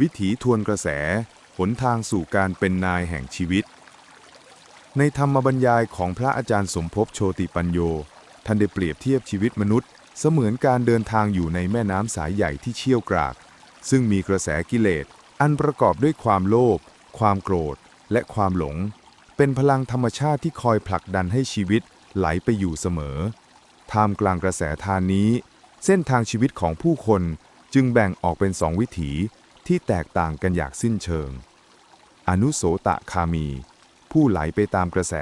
วิถีทวนกระแส หนทางสู่การเป็นนายแห่งชีวิต ในธรรมบรรยายของพระอาจารย์สมภพโชติปัญโย ท่านได้เปรียบเทียบชีวิตมนุษย์ เสมือนการเดินทางอยู่ในแม่น้ำสายใหญ่ที่เชี่ยวกราก ซึ่งมีกระแสกิเลส อันประกอบด้วยความโลภ ความโกรธ และความหลง เป็นพลังธรรมชาติที่คอยผลักดันให้ชีวิตไหลไปอยู่เสมอ ท่ามกลางกระแสทานนี้ เส้นทางชีวิตของผู้คนจึงแบ่งออกเป็นสองวิถี ที่แตกต่างกันอย่างสิ้นเชิง อนุโสตะคามี ผู้ไหลไปตามกระแส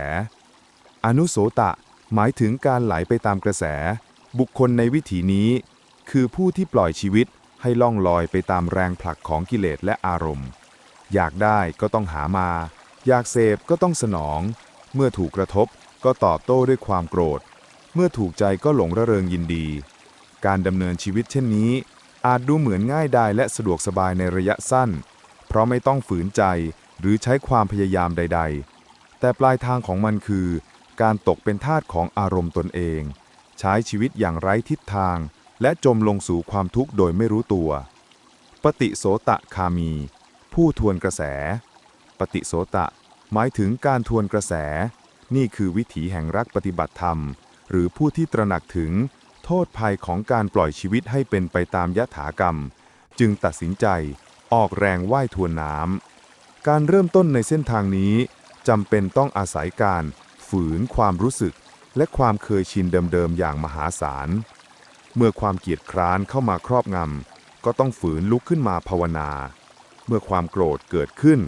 อนุโสตะหมายถึงการไหลไปตามกระแส บุคคลในวิถีนี้ คือผู้ที่ปล่อยชีวิตให้ล่องลอยไปตามแรงผลักของกิเลสและอารมณ์ อยากได้ก็ต้องหามา อยากเสพก็ต้องสนอง เมื่อถูกกระทบก็ตอบโต้ด้วยความโกรธ เมื่อถูกใจก็หลงระเริงยินดี การดำเนินชีวิตเช่นนี้ อาจดูเหมือนง่ายดายและสะดวกสบายในระยะสั้น เพราะไม่ต้องฝืนใจหรือใช้ความพยายามใด ๆ แต่ปลายทางของมันคือ การตกเป็นทาสของอารมณ์ตนเอง ใช้ชีวิตอย่างไร้ทิศทาง และจมลงสู่ความทุกข์โดยไม่รู้ตัว ปฏิโสตะคามี ผู้ทวนกระแส ปฏิโสตะ หมายถึงการทวนกระแส นี่คือวิถีแห่งรักปฏิบัติธรรม หรือผู้ที่ตระหนักถึง โทษภัยของการปล่อยชีวิตให้เป็นไปตามยถากรรม จึงตัดสินใจออกแรงว่ายทวนน้ำ การเริ่มต้นในเส้นทางนี้จำเป็นต้องอาศัยการฝืนความรู้สึกและความเคยชินเดิมๆอย่างมหาศาล เมื่อความเกียจคร้านเข้ามาครอบงำ ก็ต้องฝืนลุกขึ้นมาภาวนา เมื่อความโกรธเกิดขึ้น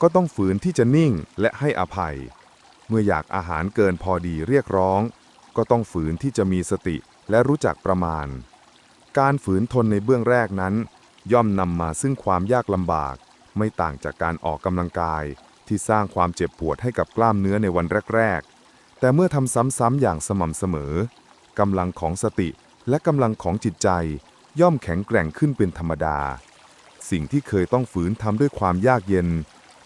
ก็ต้องฝืนที่จะนิ่งและให้อภัย เมื่ออยากอาหารเกินพอดีเรียกร้อง ก็ต้องฝืนที่จะมีสติ และรู้จักประมาณ การฝืนทนในเบื้องแรกนั้น ย่อมนำมาซึ่งความยากลำบาก ไม่ต่างจากการออกกำลังกาย ที่สร้างความเจ็บปวดให้กับกล้ามเนื้อในวันแรก ๆ แต่เมื่อทำซ้ำๆอย่างสม่ำเสมอกำลังของสติและกำลังของจิตใจ ย่อมแข็งแกร่งขึ้นเป็นธรรมดา สิ่งที่เคยต้องฝืนทำด้วยความยากเย็น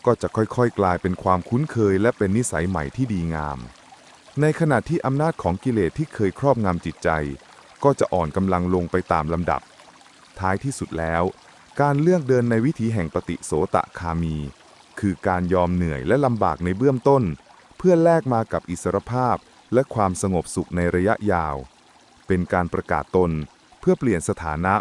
ก็จะค่อยๆ กลายเป็นความคุ้นเคยและเป็นนิสัยใหม่ที่ดีงาม ในขณะที่อำนาจของกิเลสที่เคยครอบงำจิตใจ ก็จะอ่อนกำลังลงไปตามลำดับ ท้ายที่สุดแล้ว การเลือกเดินในวิถีแห่งปฏิโสตะคามี คือการยอมเหนื่อยและลำบากในเบื้องต้น เพื่อแลกมากับอิสรภาพและความสงบสุขในระยะยาว เป็นการประกาศตนเพื่อเปลี่ยนสถานะ